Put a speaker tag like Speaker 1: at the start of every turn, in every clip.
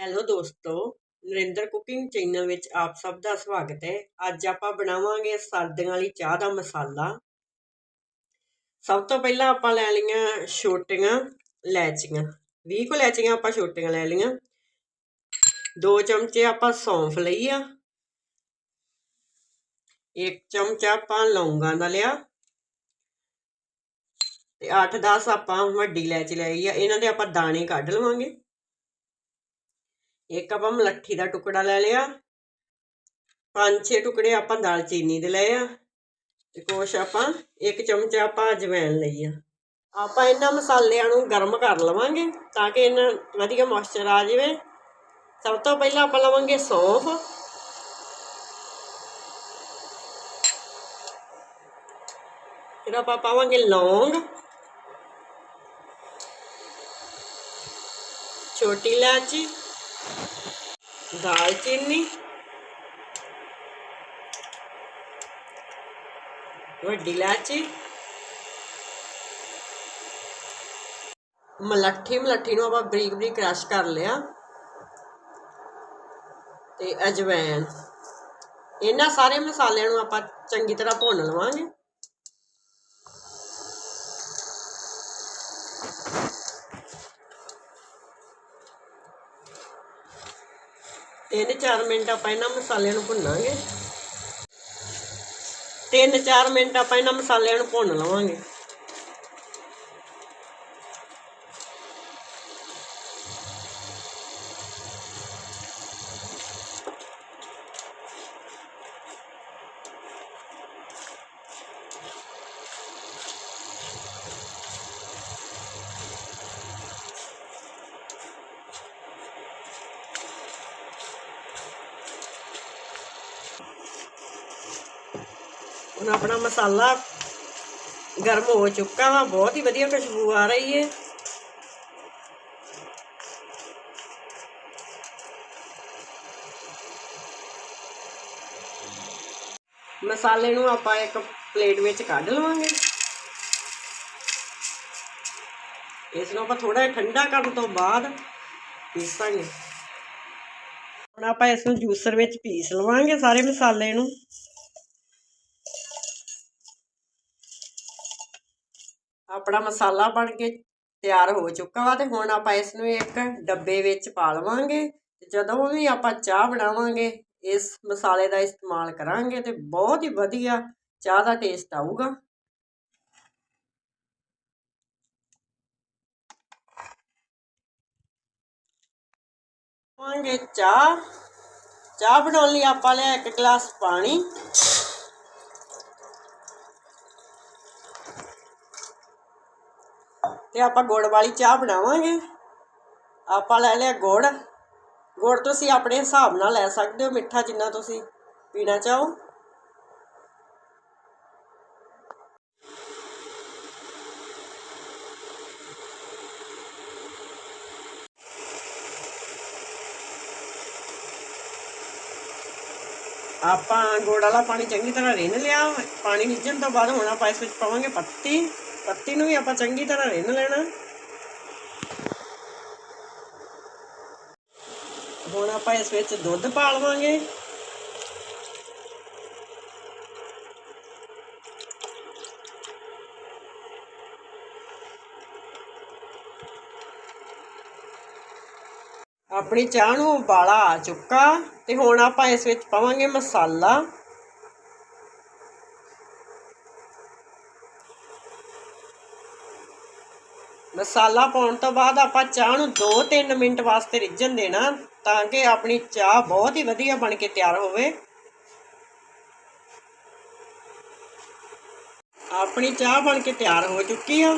Speaker 1: Hello ਦੋਸਤੋ, Narendra cooking channel ਵਿੱਚ ਆਪ ਸਭ ਦਾ ਸਵਾਗਤ ਹੈ। ਅੱਜ ਆਪਾਂ ਬਣਾਵਾਂਗੇ ਸਰਦੀਆਂ ਵਾਲੀ ਚਾਹ ਦਾ ਮਸਾਲਾ। ਸਭ ਤੋਂ ਪਹਿਲਾਂ ਆਪਾਂ ਲੈ ਲਈਆਂ ਛੋਟੀਆਂ ਇਲਾਇਚੀਆਂ। 20 ਕੁ ਇਲਾਇਚੀਆਂ ਆਪਾਂ ਛੋਟੀਆਂ ਲੈ ਲਈਆਂ। ਦੋ ਚਮਚੇ ਆਪਾਂ ਸੌਂਫ ਲਈ ਆ। ਇੱਕ ਚਮਚਾ ਆਪਾਂ ਲੌਂਗਾਂ ਦਾ ਲਿਆ। ਤੇ 8-10 ਆਪਾਂ ਵੱਡੀ ਇਲਾਇਚੀ ਲਈ ਆ। ਇਹਨਾਂ ਦੇ ਆਪਾਂ ਦਾਣੇ ਕੱਢ ਲਵਾਂਗੇ। ਇੱਕ ਆਪਾਂ ਮਲੱਠੀ ਦਾ ਟੁਕੜਾ ਲੈ ਲਿਆ। ਪੰਜ ਛੇ ਟੁਕੜੇ ਆਪਾਂ ਦਾਲਚੀਨੀ ਦੇ ਲਏ ਆ। ਤੇ ਕੁਛ ਆਪਾਂ ਇੱਕ ਚਮਚਾ ਆਪਾਂ ਅਜਵਾਇਣ ਲਈ ਆ। ਆਪਾਂ ਇਹਨਾਂ ਮਸਾਲਿਆਂ ਨੂੰ ਗਰਮ ਕਰ ਲਵਾਂਗੇ ਤਾਂ ਕਿ ਇਹਨਾਂ ਵਧੀਆ ਮੋਇਸਚਰ ਆ ਜਾਵੇ। ਸਭ ਤੋਂ ਪਹਿਲਾਂ ਆਪਾਂ ਲਵਾਂਗੇ ਸੌਂਫ। ਫਿਰ ਆਪਾਂ ਪਾਵਾਂਗੇ ਲੌਂਗ। ਛੋਟੀ ਇਲਾਇਚੀ। ਦਾਲਚੀਨੀ ਵੱਡੀ ਇਲਾਚੀ। ਮਲੱਠੀ ਮਲੱਠੀ ਨੂੰ ਆਪਾਂ ਬਰੀਕ ਬਰੀਕ ਕ੍ਰਸ਼ ਕਰ ਲਿਆ। ਤੇ ਅਜਵਾਇਣ ਇਹਨਾਂ ਸਾਰੇ ਮਸਾਲਿਆਂ ਨੂੰ ਆਪਾਂ ਚੰਗੀ ਤਰ੍ਹਾਂ ਭੁੰਨ ਲਵਾਂਗੇ। ਤਿੰਨ ਚਾਰ ਮਿੰਟ ਆਪਾਂ ਇਹਨਾਂ ਮਸਾਲਿਆਂ ਨੂੰ ਭੁੰਨਾਂਗੇ। ਤਿੰਨ ਚਾਰ ਮਿੰਟ ਆਪਾਂ ਇਹਨਾਂ ਮਸਾਲਿਆਂ ਨੂੰ ਭੁੰਨ ਲਵਾਂਗੇ। ਹੁਣ ਆਪਣਾ ਮਸਾਲਾ ਗਰਮ ਹੋ ਚੁੱਕਾ ਵਾ, ਬਹੁਤ ਹੀ ਵਧੀਆ ਖੁਸ਼ਬੂ ਆ ਰਹੀ ਹੈ ਮਸਾਲੇ ਨੂੰ ਆਪਾਂ ਇੱਕ ਪਲੇਟ ਵਿੱਚ ਕੱਢ ਲਵਾਂਗੇ। ਇਸ ਨੂੰ ਆਪਾਂ ਥੋੜਾ ਜਿਹਾ ਠੰਡਾ ਕਰਨ ਤੋਂ ਬਾਅਦ ਪੀਸਾਂਗੇ। ਹੁਣ ਆਪਾਂ ਇਸ ਨੂੰ ਜੂਸਰ ਵਿੱਚ ਪੀਸ ਲਵਾਂਗੇ ਸਾਰੇ ਮਸਾਲੇ ਨੂੰ। ਆਪਣਾ ਮਸਾਲਾ ਬਣ ਕੇ ਤਿਆਰ ਹੋ ਚੁੱਕਾ ਵਾ ਤੇ ਹੁਣ ਆਪਾਂ ਇਸ ਨੂੰ ਇੱਕ ਡੱਬੇ ਵਿੱਚ ਪਾ ਲਵਾਂਗੇ ਤੇ ਜਦੋਂ ਵੀ ਆਪਾਂ ਚਾਹ ਬਣਾਵਾਂਗੇ, ਇਸ ਮਸਾਲੇ ਦਾ ਇਸਤੇਮਾਲ ਕਰਾਂਗੇ ਤੇ ਬਹੁਤ ਹੀ ਵਧੀਆ ਚਾਹ ਦਾ ਟੇਸਟ ਆਊਗਾ। ਪਾਵਾਂਗੇ ਚਾਹ। ਚਾਹ ਬਣਾਉਣ ਲਈ ਆਪਾਂ ਲਿਆ ਇੱਕ ਗਲਾਸ ਪਾਣੀ। ਤੇ ਆਪਾਂ ਗੁੜ ਵਾਲੀ ਚਾਹ ਬਣਾਵਾਂਗੇ। ਆਪਾਂ ਲੈ ਲਿਆ ਗੁੜ। ਗੁੜ ਤੁਸੀਂ ਆਪਣੇ ਹਿਸਾਬ ਨਾਲ ਲੈ ਸਕਦੇ ਹੋ, ਮਿੱਠਾ ਜਿੰਨਾ ਤੁਸੀਂ ਪੀਣਾ ਚਾਹੋ। ਆਪਾਂ ਗੁੜ ਵਾਲਾ ਪਾਣੀ ਚੰਗੀ ਤਰ੍ਹਾਂ ਰਿੰਨ ਲਿਆ। ਪਾਣੀ ਨਿੱਚਣ ਤੋਂ ਬਾਅਦ ਹੁਣ ਆਪਾਂ ਇਸ ਵਿੱਚ ਪਾਵਾਂਗੇ ਪੱਤੀ। ਪੱਤੀ ਨੂੰ ਵੀ ਆਪਾਂ ਚੰਗੀ ਤਰ੍ਹਾਂ ਰਿੰਨ ਲੈਣਾ। ਹੁਣ ਆਪਾਂ ਇਸ ਵਿੱਚ ਦੁੱਧ ਪਾ ਲਵਾਂਗੇ ਆਪਣੀ ਚਾਹ ਨੂੰ ਉਬਾਲਾ ਆ ਚੁੱਕਾ ਤੇ ਹੁਣ ਆਪਾਂ ਇਸ ਵਿੱਚ ਪਾਵਾਂਗੇ ਮਸਾਲਾ। ਮਸਾਲਾ ਪਾਉਣ ਤੋਂ ਬਾਅਦ ਆਪਾਂ ਚਾਹ ਨੂੰ 2-3 ਮਿੰਟ ਵਾਸਤੇ ਰਿੱਝਣ ਦੇਣਾ ਤਾਂ ਕਿ ਆਪਣੀ ਚਾਹ ਬਹੁਤ ਹੀ ਵਧੀਆ ਬਣ ਕੇ ਤਿਆਰ ਹੋਵੇ। ਆਪਣੀ ਚਾਹ ਬਣ ਕੇ ਤਿਆਰ ਹੋ ਚੁੱਕੀ ਆ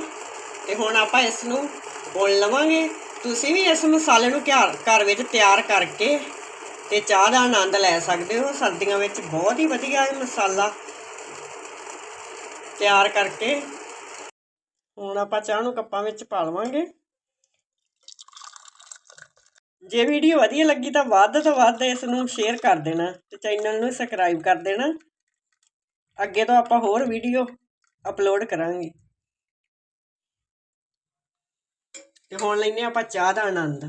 Speaker 1: ਤੇ ਹੁਣ ਆਪਾਂ ਇਸ ਨੂੰ ਬੋਲ ਲਵਾਂਗੇ। ਤੁਸੀਂ ਵੀ ਇਸ ਮਸਾਲੇ ਨੂੰ ਘਰ ਘਰ ਵਿੱਚ ਤਿਆਰ ਕਰਕੇ ਤੇ ਚਾਹ ਦਾ ਆਨੰਦ ਲੈ ਸਕਦੇ ਹੋ। ਸਰਦੀਆਂ ਵਿੱਚ ਬਹੁਤ ਹੀ ਵਧੀਆ ਇਹ ਮਸਾਲਾ ਤਿਆਰ ਕਰਕੇ ਹੁਣ ਆਪਾਂ ਚਾਹ ਨੂੰ ਕੱਪਾਂ ਵਿੱਚ ਪਾ ਲਵਾਂਗੇ। ਜੇ ਵੀਡੀਓ ਵਧੀਆ ਲੱਗੀ ਤਾਂ ਵੱਧ ਤੋਂ ਵੱਧ ਇਸ ਨੂੰ ਸ਼ੇਅਰ ਕਰ ਦੇਣਾ ਤੇ ਚੈਨਲ ਨੂੰ ਸਬਸਕ੍ਰਾਈਬ ਕਰ ਦੇਣਾ। ਅੱਗੇ ਤੋਂ ਆਪਾਂ ਹੋਰ ਵੀਡੀਓ ਅਪਲੋਡ ਕਰਾਂਗੇ। ਤੇ ਹੁਣ ਲੈਨੇ ਆਪਾਂ ਚਾਹ ਦਾ ਆਨੰਦ।